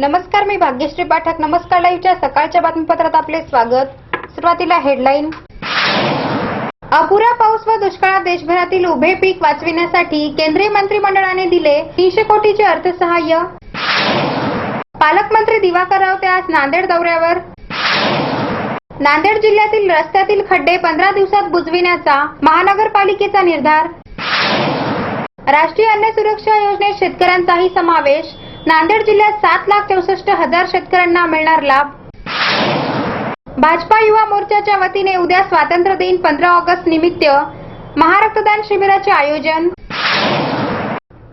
नमस्कार मी भाग्यश्री पाठक. नमस्कार लाईव्हच्या सकाळच्या बातमीपत्रात आपले स्वागत. सुरुवातीला हेडलाईन. अपुरा पाऊस व दुष्काळात देशभरातील उभे पीक वाचविण्यासाठी केंद्रीय मंत्रिमंडळाने दिले तीनशे कोटीचे अर्थसहाय्य. पालकमंत्री दिवाकर रावते आज नांदेड दौऱ्यावर. नांदेड जिल्ह्यातील रस्त्यातील खड्डे पंधरा दिवसात बुजविण्याचा महानगरपालिकेचा निर्धार. राष्ट्रीय अन्न सुरक्षा योजनेत शेतकऱ्यांचाही समावेश. नांदेड जिल्ह्यात सात लाख चौसष्ट हजार शेतकऱ्यांना मिळणार लाभ. भाजपा युवा मोर्चाच्या वतीने उद्या स्वातंत्र्य दिन पंधरा ऑगस्ट निमित्त महारक्तदान शिबिराचे आयोजन.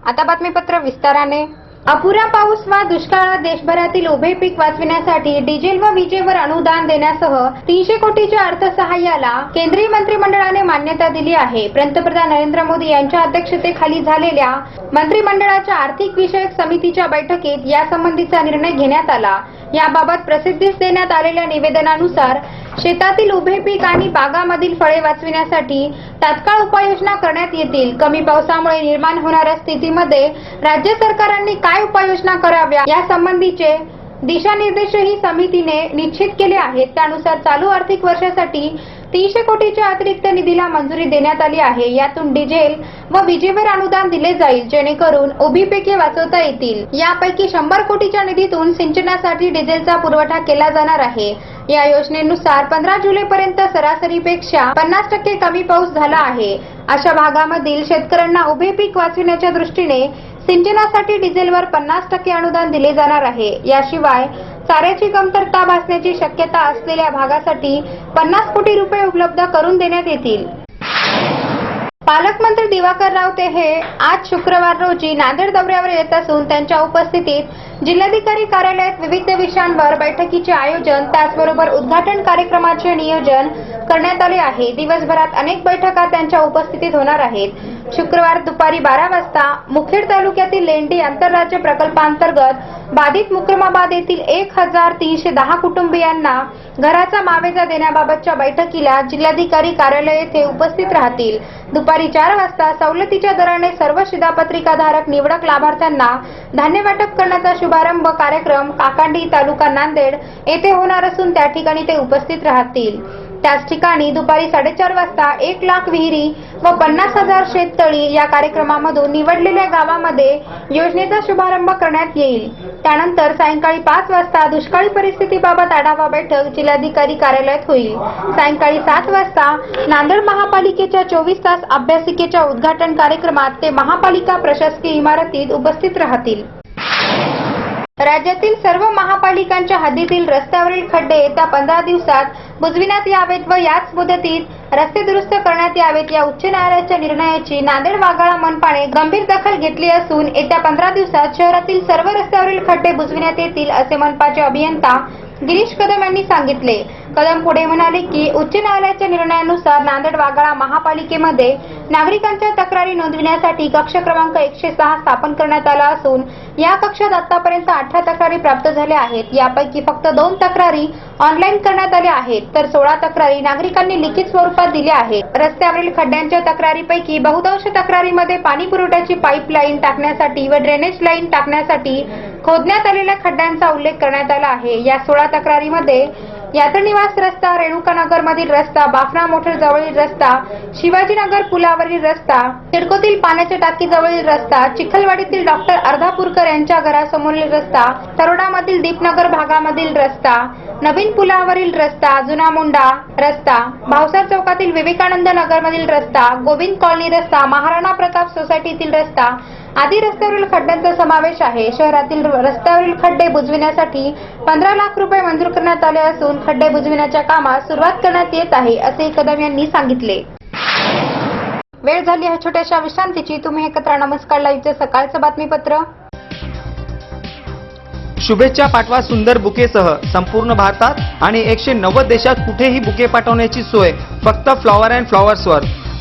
आता बातमीपत्र विस्ताराने. अपुरा पाऊस वा दुष्काळात देशभरातील उभे पीक वाचविण्यासाठी डिझेल व विजेवर अनुदान देण्यासह तीनशे कोटीच्या अर्थसहाय्याला केंद्रीय मंत्रिमंडळाने मान्यता दिली आहे. पंतप्रधान नरेंद्र मोदी यांच्या अध्यक्षतेखाली झालेल्या मंत्रिमंडळाच्या आर्थिक विषयक समितीच्या बैठकीत यासंबंधीचा निर्णय घेण्यात आला. याबाबत प्रसिद्धीस देण्यात आलेल्या निवेदनानुसार शेतातील उभे पीक आणि बागामधील फळे वाचविण्यासाठी तात्काळ उपाययोजना करण्यात येतील. कमी पावसामुळे निर्माण होणाऱ्या स्थितीमध्ये राज्य सरकारांनी काय उपाययोजना कराव्या यासंबंधीचे दिशानिर्देशही समितीने निश्चित केले आहेत. त्यानुसार चालू आर्थिक वर्षासाठी तीनशे कोटीच्या अतिरिक्त निधीला मंजुरी देण्यात आली आहे. यातून डिझेल व विजेवर अनुदान दिले जाईल जेणेकरून उभी पिके वाचवता येतील. यापैकी शंभर कोटीच्या निधीतून सिंचनासाठी डिझेलचा पुरवठा केला जाणार आहे. या योजनेनुसार पंधरा जुलैपर्यंत सरासरीपेक्षा पन्नास टक्के कमी पाऊस झाला आहे. अशा भागामधील शेतकऱ्यांना उभे पीक वाचविण्याच्या दृष्टीने सिंचनासाठी डिझेलवर पन्नास टक्के अनुदान दिले जाणार आहे. याशिवाय चाऱ्याची कमतरता भासण्याची शक्यता असलेल्या भागासाठी पन्नास कोटी रुपये उपलब्ध करून देण्यात येतील. पालकमंत्री दिवाकर रावते हे आज शुक्रवार रोजी नांदेड दौऱ्यावर येत असून त्यांच्या उपस्थितीत जिल्हाधिकारी कार्यालयात विविध विषयांवर बैठकीचे आयोजन त्याचबरोबर उद्घाटन कार्यक्रमाचे नियोजन करण्यात आले आहे. दिवसभरात अनेक बैठका त्यांच्या उपस्थितीत होणार आहेत. शुक्रवार दुपारी बारा वाजता मुखेड तालुक्यातील लेंडी आंतरराज्य प्रकल्पांतर्गत बाधित मुक्रमाबाद येथील एक हजार तीनशे दहा कुटुंबियांना घराचा मावेजा देण्याबाबतच्या बैठकीला जिल्हाधिकारी कार्यालय येथे उपस्थित राहतील. दुपारी चार वाजता सवलतीच्या दराने सर्व शिधापत्रिकाधारक निवडक लाभार्थ्यांना धान्य वाटप करण्याचा शुभारंभ कार्यक्रम काकांडी तालुका नांदेड येथे होणार असून त्या ठिकाणी ते उपस्थित राहतील. त्याच ठिकाणी दुपारी साडेचार वाजता एक लाख विहिरी व पन्नास हजार शेततळी या कार्यक्रमामधून निवडलेल्या गावामध्ये योजनेचा शुभारंभ करण्यात येईल. त्यानंतर सायंकाळी पाच वाजता दुष्काळी परिस्थितीबाबत आढावा बैठक जिल्हाधिकारी कार्यालयात होईल. सायंकाळी सात वाजता नांदेड महापालिकेच्या चोवीस तास अभ्यासिकेच्या उद्घाटन कार्यक्रमात ते महापालिका प्रशासकीय इमारतीत उपस्थित राहतील. राज्यातील सर्व महापालिकांच्या हद्दीतील रस्त्यावरील खड्डे येत्या पंधरा दिवसात बुजविण्यात यावेत व याच मुदतीत रस्ते दुरुस्त करण्यात यावेत या उच्च न्यायालयाच्या निर्णयाची नांदेड वाघाळा मनपाने गंभीर दखल घेतली असून येत्या पंधरा दिवसात शहरातील सर्व रस्त्यावरील खड्डे बुजविण्यात येतील असे मनपाचे अभियंता गिरीश कदम यांनी सांगितले. कदम पुढे म्हणाले की उच्च न्यायालयाच्या निर्णयानुसार नांदेड वाघाळा महापालिकेमध्ये नागरिकांच्या तक्रारी नोंदविण्यासाठी कक्ष क्रमांक एकशे सहा स्थापन करण्यात आला असून या कक्षात आतापर्यंत अठरा तक्रारी प्राप्त झाल्या आहेत. यापैकी फक्त दोन तक्रारी ऑनलाईन करण्यात आल्या आहेत तर सोळा तक्रारी नागरिकांनी लिखित स्वरूपात दिल्या आहेत. रस्त्यावरील खड्ड्यांच्या तक्रारीपैकी बहुतांश तक्रारीमध्ये पाणी पुरवठ्याची पाईपलाईन टाकण्यासाठी व ड्रेनेज लाईन टाकण्यासाठी खोदण्यात आलेल्या खड्ड्यांचा उल्लेख करण्यात आला आहे. या सोळा तक्रारीमध्ये यात्रनिवास रस्ता रेणुकानगर मधील रस्ता बाफना मोटर जवळील रस्ता शिवाजीनगर पुलावरील रस्ता सिडकोतील पाण्याच्या टाकी जवळील रस्ता चिखलवाडीतील डॉक्टर अर्धापूरकर यांच्या घरासमोरील रस्ता तरोडामधील दीपनगर भागामधील रस्ता नवीन पुलावरील रस्ता जुना मुंडा रस्ता भावसार चौकातील विवेकानंद नगरमधील रस्ता गोविंद कॉलनी रस्ता महाराणा प्रताप सोसायटीतील रस्ता आदी रस्त्यावरील खड्ड्यांचा समावेश आहे. शहरातील रस्त्यावरील खड्डे बुजविण्यासाठी पंधरा लाख रुपये मंजूर करण्यात आले असून खड्डे बुजविण्याच्या कामास सुरुवात करण्यात येत आहे असे कदम यांनी सांगितले. वेळ झाली आहे छोट्याशा विश्रांतीची. तुम्ही एकत्र नमस्कार. लाईव्हचे सकाळचं बातमीपत्र. शुभेच्छा पाठवा सुंदर बुकेसह. संपूर्ण भारतात आणि एकशे नव्वद देशात कुठेही बुके पाठवण्याची सोय. फक्त फ्लॉवर अँड फ्लॉवर्सवर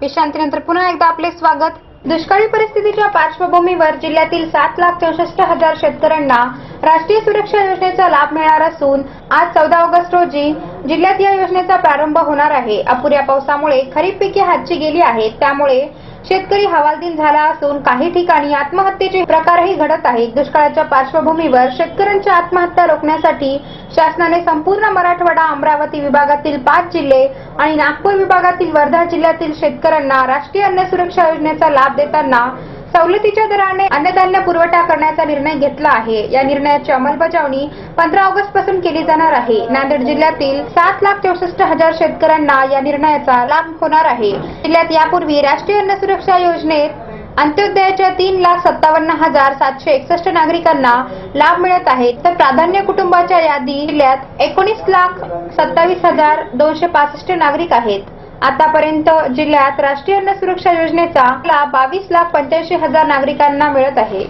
विश्रांतीनंतर पुन्हा एकदा आपले स्वागत. दुष्काळी परिस्थितीच्या पार्श्वभूमीवर जिल्ह्यातील सात लाख चौसष्ट हजार शेतकऱ्यांना राष्ट्रीय सुरक्षा योजनेचा लाभ मिळणार असून आज चौदा ऑगस्ट रोजी जिल्ह्यात या योजनेचा प्रारंभ होणार आहे. अपुऱ्या पावसामुळे खरीप पिके हातची गेली आहेत. त्यामुळे शेतकरी हवालदिल झाला असून काही ठिकाणी आत्महत्येचे प्रकारही घडत आहेत. दुष्काळाच्या पार्श्वभूमीवर शेतकऱ्यांच्या आत्महत्या रोखण्यासाठी शासनाने संपूर्ण मराठवाडा अमरावती विभागातील पाच जिल्हे आणि नागपूर विभागातील वर्धा जिल्ह्यातील शेतकऱ्यांना राष्ट्रीय अन्न सुरक्षा योजनेचा लाभ देताना सवलतीच्या दराने अन्नधान्य पुरवठा करण्याचा निर्णय घेतला आहे. या निर्णयाची अंमलबजावणी पंधरा ऑगस्टपासून केली जाणार आहे. नांदेड जिल्ह्यातील सात लाख चौसष्ट हजार शेतकऱ्यांना या निर्णयाचा लाभ होणार आहे. जिल्ह्यात यापूर्वी राष्ट्रीय अन्न सुरक्षा योजनेत अंत्योदयाच्या तीन लाख सत्तावन्न हजार सातशे एकसष्ट नागरिकांना लाभ मिळत आहे. तर प्राधान्य कुटुंबाच्या यादी जिल्ह्यात एकोणीस लाख सत्तावीस हजार दोनशे पासष्ट नागरिक आहेत. आतापर्यंत जिल्ह्यात राष्ट्रीय अन्न सुरक्षा योजनेचा लाभ बावीस लाख पंच्याऐंशी हजार नागरिकांना मिळत आहे.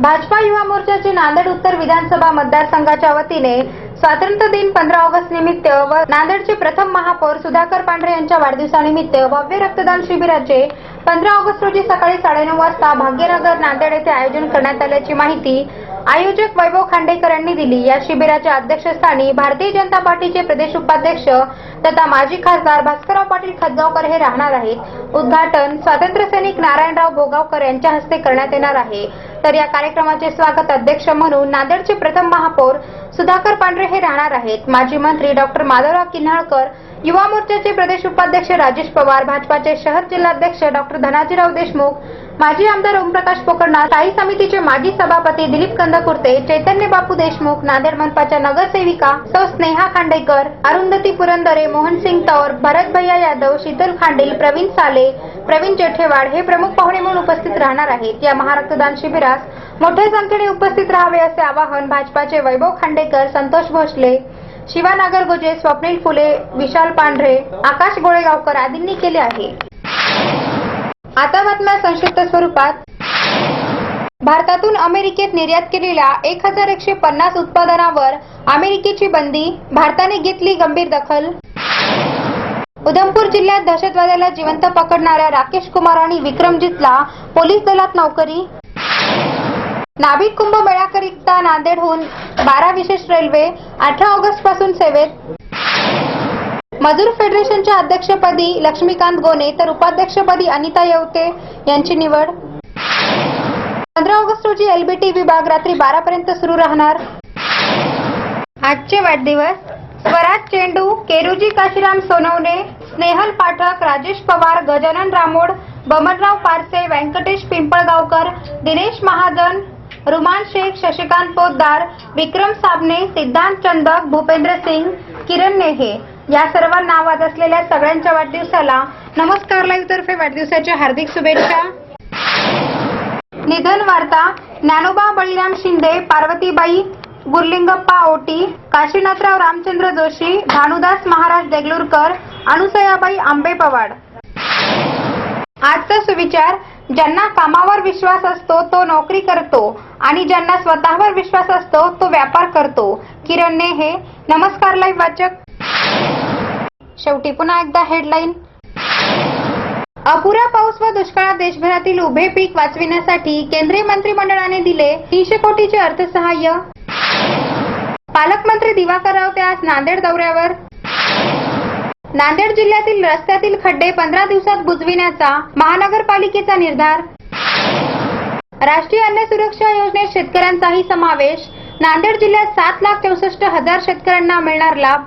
भाजपा युवा मोर्चाचे नांदेड उत्तर विधानसभा मतदारसंघाच्या वतीने स्वातंत्र्य दिन पंधरा ऑगस्ट निमित्त व नांदेडचे प्रथम महापौर सुधाकर पांढरे यांच्या वाढदिवसानिमित्त भव्य रक्तदान शिबिराचे पंधरा ऑगस्ट रोजी सकाळी साडेनऊ वाजता भाग्यनगर नांदेड येथे आयोजन करण्यात आल्याची माहिती आयोजक वैभव खांडेकर यांनी दिली. या शिबिराच्या अध्यक्षस्थानी भारतीय जनता पार्टीचे प्रदेश उपाध्यक्ष तथा माजी खासदार भास्करराव पाटील खतगावकर हे राहणार आहेत. उद्घाटन स्वातंत्र्य सैनिक नारायणराव भोगावकर यांच्या हस्ते करण्यात येणार आहे. तर या कार्यक्रमाचे स्वागत अध्यक्ष म्हणून नांदेडचे प्रथम महापौर सुधाकर पांढरे हे राहणार आहेत. माजी मंत्री डॉक्टर माधवराव किन्हाळकर युवा मोर्चाचे प्रदेश उपाध्यक्ष राजेश पवार भाजपाचे शहर जिल्हाध्यक्ष डॉक्टर धनाजीराव देशमुख माजी आमदार ओमप्रकाश पोकरणार स्थायी समितीचे माजी सभापती दिलीप कंदकुर्ते चैतन्य बापू देशमुख नांदेड मनपाच्या नगरसेविका सौ स्नेहा खांडेकर अरुंधती पुरंदरे मोहनसिंग तौर भरत भैया यादव शीतल खांडील प्रवीण साले प्रवीण जेठेवाड हे प्रमुख पाहुणे म्हणून उपस्थित राहणार आहेत. या महारक्तदान शिबिरास मोठ्या संख्येने उपस्थित राहावे असे आवाहन भाजपाचे वैभव खांडेकर संतोष भोसले शिवा गुजे स्वप्नील फुले विशाल पांढरे आकाश गोळेगावकर आदींनी केले आहे. आता बातम्या संक्षिप्त स्वरूपात. भारतातून अमेरिकेत निर्यात केलेल्या एक हजार एकशे पन्नास उत्पादनावर अमेरिकेची बंदी भारताने घेतली गंभीर दखल. उधमपूर जिल्ह्यात दहशतवाद्याला जिवंत पकडणाऱ्या राकेश कुमार आणि विक्रमजितला पोलीस दलात नोकरी. नाभिक कुंभ मेळ्याकरिता नांदेडहून बारा विशेष रेल्वे अठरा ऑगस्टपासून सेवेत. मजूर फेडरेशनच्या अध्यक्षपदी लक्ष्मीकांत गोने तर उपाध्यक्षपदी अनिता येवते यांची निवड. पंधरा ऑगस्ट रोजी एलबीटी विभाग रात्री बारा पर्यंत सुरू राहणार. आजचे वाढदिवस. स्वराज चेंडू केरुजी काशीराम सोनवणे स्नेहल पाठक राजेश पवार गजानन रामोड बमनराव पारसे व्यंकटेश पिंपळगावकर दिनेश महाजन रुमान शेख शशिकांत पोद्दार विक्रम साबणे सिद्धांत चंदक भूपेंद्र सिंग किरण नेहे या सर्व नावात असलेल्या सगळ्यांच्या वाढदिवसाला नमस्कार लाईव्ह तर्फे वाढदिवसाच्या हार्दिक शुभेच्छा. निधन वार्ता ज्ञानोबा बळीराम शिंदे पार्वतीबाई गुरलिंगप्पा ओटी काशीनाथराव रामचंद्र जोशी भानुदास महाराज देगलूरकर अनुसयाबाई आंबे पवाड आजचा सुविचार ज्यांना कामावर विश्वास असतो तो नोकरी करतो आणि ज्यांना स्वतःवर विश्वास असतो तो व्यापार करतो. किरण नेहे नमस्कार लाईव्ह वाचक. शेवटी पुन्हा एकदा हेडलाईन अपुरा पाऊस व दुष्काळात देशभरातील उभे पीक वाचविण्यासाठी केंद्रीय मंत्रिमंडळाने दिले तीनशे कोटीचे अर्थसहाय्य. पालकमंत्री दिवाकर राऊत आज नांदेड दौऱ्यावर. नांदेड जिल्ह्यातील रस्त्यातील खड्डे पंधरा दिवसात बुजविण्याचा महानगरपालिकेचा निर्धार. राष्ट्रीय अन्न सुरक्षा योजनेत शेतकऱ्यांचाही समावेश. नांदेड जिल्ह्यात सात लाख चौसष्ट हजार शेतकऱ्यांना मिळणार लाभ.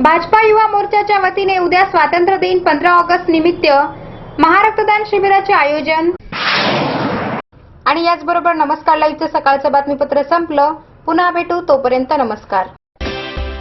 भाजपा युवा मोर्चाच्या वतीने उद्या स्वातंत्र्य दिन पंधरा ऑगस्ट निमित्त महारक्तदान शिबिराचे आयोजन. आणि याचबरोबर नमस्कार लाईव्हचं सकाळचं बातमीपत्र संपलं. पुन्हा भेटू तोपर्यंत नमस्कार.